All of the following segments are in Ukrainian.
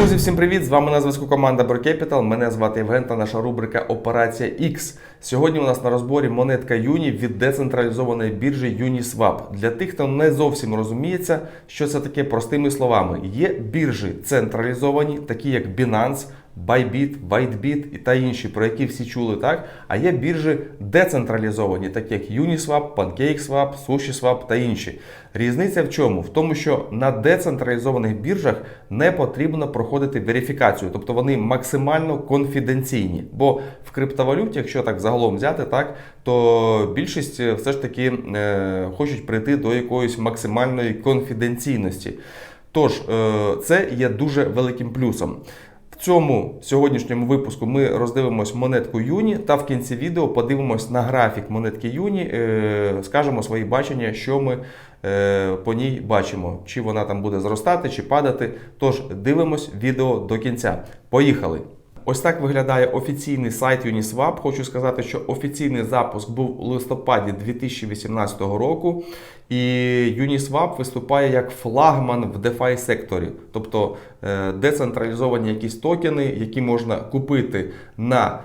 Друзі, всім привіт! З вами на зв'язку команда Capital. Мене звати Євген та наша рубрика Операція X. Сьогодні у нас на розборі монетка Юні від децентралізованої біржі Uniswap. Для тих, хто не зовсім розуміється, що це таке простими словами. Є біржі централізовані, такі як Binance, Bybit, WhiteBit і та інші, про які всі чули, так? А є біржі децентралізовані, такі як Uniswap, PancakeSwap, SushiSwap та інші. Різниця в чому? В тому, що на децентралізованих біржах не потрібно проходити верифікацію, тобто вони максимально конфіденційні. Бо в криптовалюті, якщо так загалом взяти, так то більшість е, все ж таки е, хочуть прийти до якоїсь максимальної конфіденційності. Тож, е, це є дуже великим плюсом. Цьому сьогоднішньому випуску ми роздивимось монетку Юні та в кінці відео подивимось на графік монетки Юні, е, скажемо свої бачення, що ми е, по ній бачимо, чи вона там буде зростати, чи падати. Тож дивимось відео до кінця. Поїхали! Ось так виглядає офіційний сайт Uniswap. Хочу сказати, що офіційний запуск був у листопаді 2018 року, і Uniswap виступає як флагман в DeFi секторі, тобто е, децентралізовані якісь токени, які можна купити на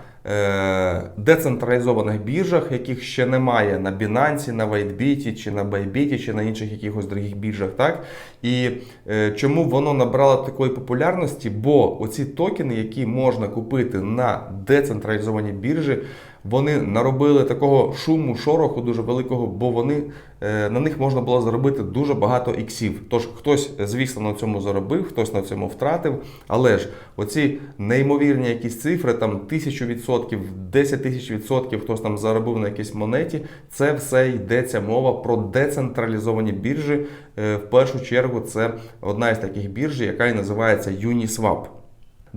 децентралізованих біржах, яких ще немає на Binance, на WhiteBit, чи на Bybit, чи на інших якихось других біржах. Так? І е, чому воно набрало такої популярності? Бо оці токени, які можна купити на децентралізованій біржі, вони наробили такого шуму, шороху дуже великого, бо вони е, на них можна було заробити дуже багато іксів. Тож хтось, звісно, на цьому заробив, хтось на цьому втратив. Але ж оці неймовірні якісь цифри, там тисячу відсотків, 10 тисяч відсотків, хтось там заробив на якійсь монеті. Це все йдеться мова про децентралізовані біржі. Е, В першу чергу, це одна із таких бірж, яка і називається Uniswap.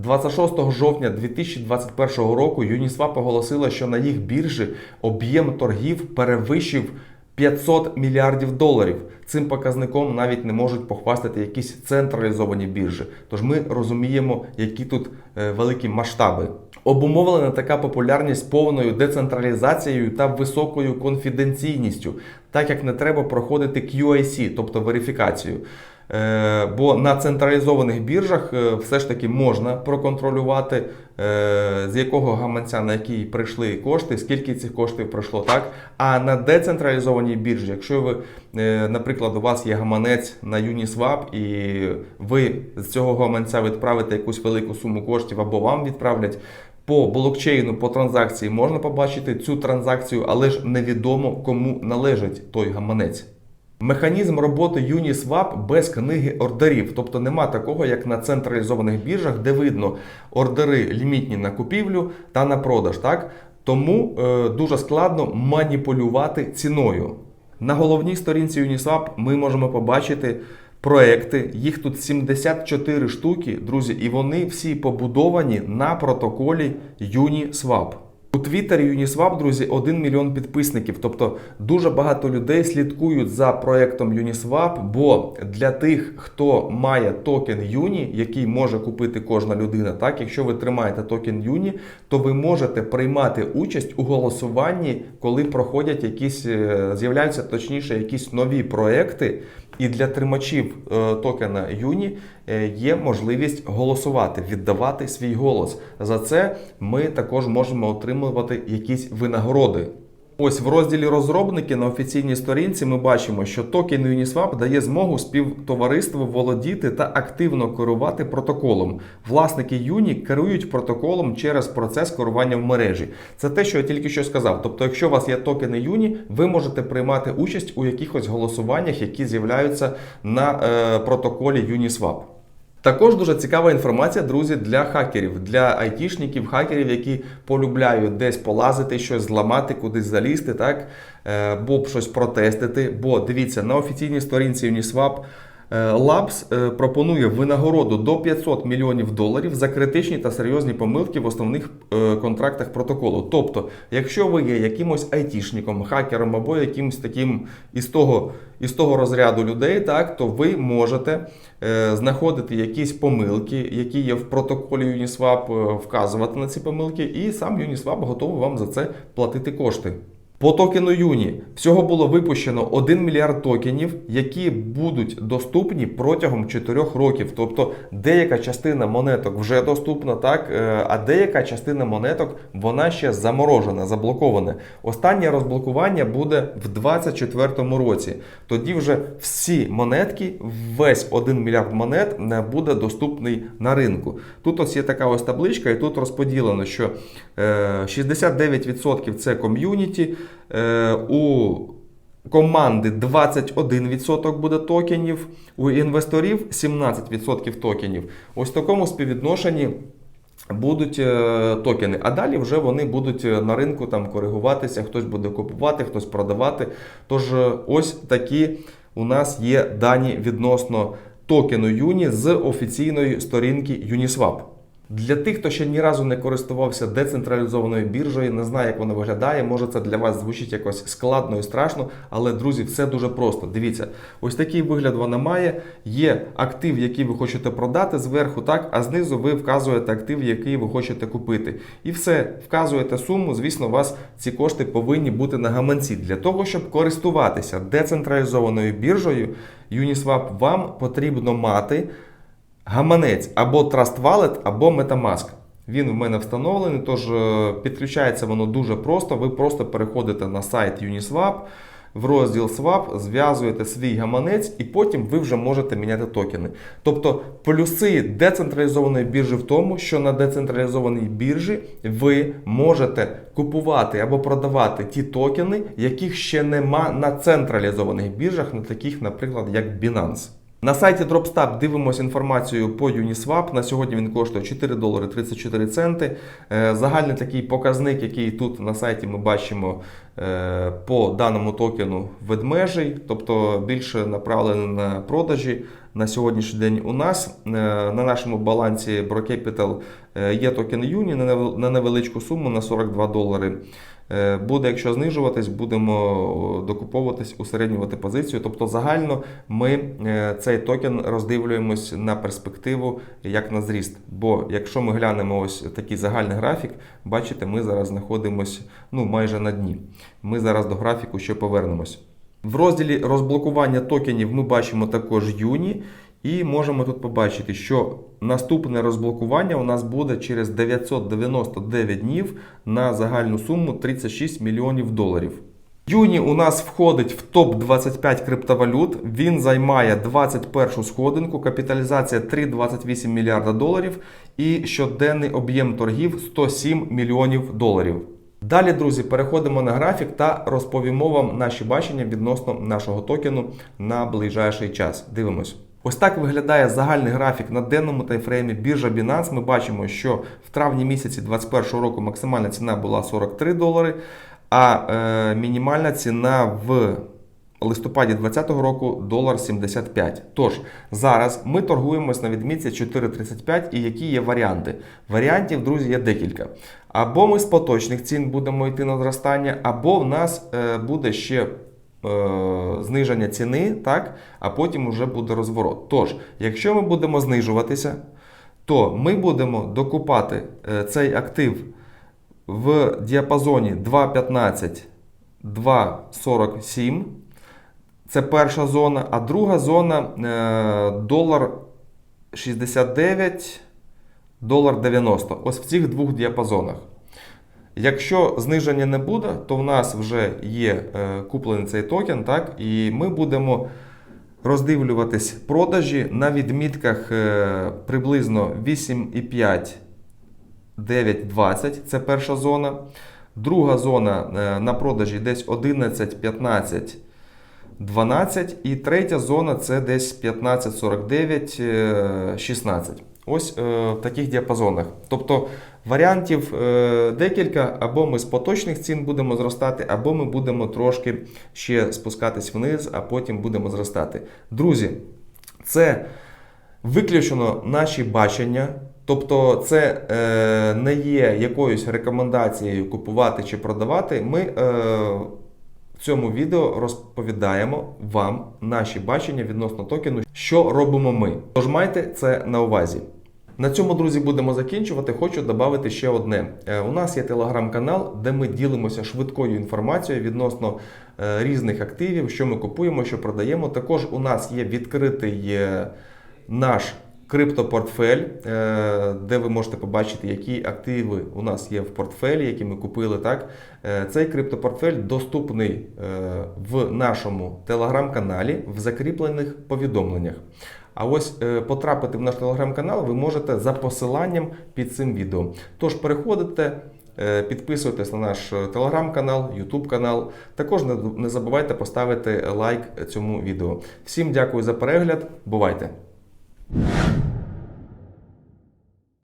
26 жовтня 2021 року Uniswap оголосила, що на їх біржі об'єм торгів перевищив 500 мільярдів доларів. Цим показником навіть не можуть похвастати якісь централізовані біржі. Тож ми розуміємо, які тут е, великі масштаби. Обумовлена така популярність повною децентралізацією та високою конфіденційністю, так як не треба проходити QIC, тобто верифікацію. Е, Бо на централізованих біржах е, все ж таки можна проконтролювати, е, з якого гаманця на який прийшли кошти, скільки цих коштів пройшло, так. А на децентралізованій біржі, якщо ви, наприклад, у вас є гаманець на Uniswap, і ви з цього гаманця відправите якусь велику суму коштів або вам відправлять. По блокчейну, по транзакції можна побачити цю транзакцію, але ж невідомо кому належить той гаманець. Механізм роботи Uniswap без книги ордерів, тобто нема такого, як на централізованих біржах, де видно ордери лімітні на купівлю та на продаж. Так? Тому е, дуже складно маніпулювати ціною. На головній сторінці Uniswap ми можемо побачити проекти. Їх тут 74 штуки, друзі, і вони всі побудовані на протоколі Uniswap. У Твіттері Uniswap, друзі, 1 мільйон підписників. Тобто дуже багато людей слідкують за проектом Uniswap, бо для тих, хто має токен Юні, який може купити кожна людина, так, якщо ви тримаєте токен Юні, то ви можете приймати участь у голосуванні, коли проходять якісь, е, з'являються точніше, якісь нові проекти. І для тримачів е, токена Юні е, є можливість голосувати, віддавати свій голос. За це ми також можемо отримувати якісь винагороди. Ось в розділі розробники на офіційній сторінці ми бачимо, що токен Uniswap дає змогу співтовариству володіти та активно керувати протоколом. Власники Юні керують протоколом через процес керування в мережі. Це те, що я тільки що сказав. Тобто, якщо у вас є токени Юні, ви можете приймати участь у якихось голосуваннях, які з'являються на е, протоколі Uniswap. Також дуже цікава інформація, друзі, для хакерів, для айтішників, хакерів, які полюбляють десь полазити, щось зламати, кудись залізти, так, е, бо щось протестити. Бо дивіться, на офіційній сторінці Uniswap е, Labs е, пропонує винагороду до 500 мільйонів доларів за критичні та серйозні помилки в основних е, контрактах протоколу. Тобто, якщо ви є якимось айтішником, хакером або якимось таким із того, із того розряду людей, так, то ви можете знаходити якісь помилки, які є в протоколі Uniswap, вказувати на ці помилки, і сам Uniswap готовий вам за це платити кошти. По токену Юні всього було випущено 1 мільярд токенів, які будуть доступні протягом 4 років. Тобто деяка частина монеток вже доступна, так, е, а деяка частина монеток вона ще заморожена, заблокована. Останнє розблокування буде в 2024 році. Тоді вже всі монетки, весь 1 мільярд монет не буде доступний на ринку. Тут ось є така ось табличка, і тут розподілено, що е, 69% це ком'юніті. Е, у команди 21% буде токенів, у інвесторів 17% токенів. Ось в такому співвідношенні будуть е, токени. А далі вже вони будуть е, на ринку там коригуватися, хтось буде купувати, хтось продавати. Тож ось такі у нас є дані відносно токену Юні з офіційної сторінки Uniswap. Для тих, хто ще ні разу не користувався децентралізованою біржею, не знає, як вона виглядає, може це для вас звучить якось складно і страшно, але друзі, все дуже просто. Дивіться, ось такий вигляд вона має. Є актив, який ви хочете продати зверху, так, а знизу ви вказуєте актив, який ви хочете купити. І все, вказуєте суму. Звісно, у вас ці кошти повинні бути на гаманці. Для того, щоб користуватися децентралізованою біржею, Uniswap вам потрібно мати гаманець або Trust Wallet, або Metamask. Він в мене встановлений, тож е, підключається воно дуже просто. Ви просто переходите на сайт Uniswap, в розділ Swap, зв'язуєте свій гаманець і потім ви вже можете міняти токени. Тобто плюси децентралізованої біржі в тому, що на децентралізованій біржі ви можете купувати або продавати ті токени, яких ще нема на централізованих біржах, на таких, наприклад, як Binance. На сайті Dropstab дивимося інформацію по Uniswap. На сьогодні він коштує 4 долари 34 центи. Е, Загальний такий показник, який тут на сайті ми бачимо е, по даному токену ведмежий, тобто більше направлений на продажі. На сьогоднішній день у нас е, на нашому балансі BroCapital є токен Юні на невеличку суму на 42 долари. Е, Буде, якщо знижуватись, будемо докуповуватись, усереднювати позицію. Тобто загально ми е, цей токен роздивлюємось на перспективу як на зріст. Бо якщо ми глянемо ось такий загальний графік, бачите, ми зараз знаходимося ну, майже на дні. Ми зараз до графіку ще повернемось. В розділі розблокування токенів ми бачимо також юні. І можемо тут побачити, що наступне розблокування у нас буде через 999 днів на загальну суму 36 мільйонів доларів. Юні у нас входить в топ-25 криптовалют. Він займає 21 сходинку, капіталізація 3,28 мільярда доларів і щоденний об'єм торгів 107 мільйонів доларів. Далі, друзі, переходимо на графік та розповімо вам наші бачення відносно нашого токену на ближайший час. Дивимось. Ось так виглядає загальний графік на денному таймфреймі біржа Binance. Ми бачимо, що в травні місяці 2021 року максимальна ціна була 43 долари, а е, мінімальна ціна в листопаді 2020 року долар 75. Тож зараз ми торгуємось на відмітці 4,35 і які є варіанти. Варіантів, друзі, є декілька. Або ми з поточних цін будемо йти на зростання, або в нас е, буде ще зниження ціни, так, а потім вже буде розворот. Тож, якщо ми будемо знижуватися, то ми будемо докупати е, цей актив в діапазоні 2,15, 2,47. Це перша зона, а друга зона е, долар 69, долар 90. Ось в цих двох діапазонах. Якщо зниження не буде, то в нас вже є е, куплений цей токен, так, і ми будемо роздивлюватись продажі на відмітках е, приблизно 8,5 9,20 це перша зона. Друга зона е, на продажі десь 11, 15, 12. І третя зона це десь 15, 49, е, 16. Ось е, в таких діапазонах. Тобто варіантів е, декілька, або ми з поточних цін будемо зростати, або ми будемо трошки ще спускатись вниз, а потім будемо зростати. Друзі, це виключено наші бачення. Тобто це е, не є якоюсь рекомендацією купувати чи продавати. Ми е, в цьому відео розповідаємо вам наші бачення відносно токену, що робимо ми. Тож майте це на увазі. На цьому, друзі, будемо закінчувати. Хочу додати ще одне. Е, У нас є телеграм-канал, де ми ділимося швидкою інформацією відносно е, різних активів, що ми купуємо, що продаємо. Також у нас є відкритий е, наш криптопортфель, де ви можете побачити, які активи у нас є в портфелі, які ми купили. Так? Цей криптопортфель доступний в нашому телеграм-каналі в закріплених повідомленнях. А ось е, потрапити в наш телеграм-канал ви можете за посиланням під цим відео. Тож переходите, е, підписуйтесь на наш е, телеграм-канал, ютуб канал. Також не- не забувайте поставити лайк цьому відео. Всім дякую за перегляд. Бувайте!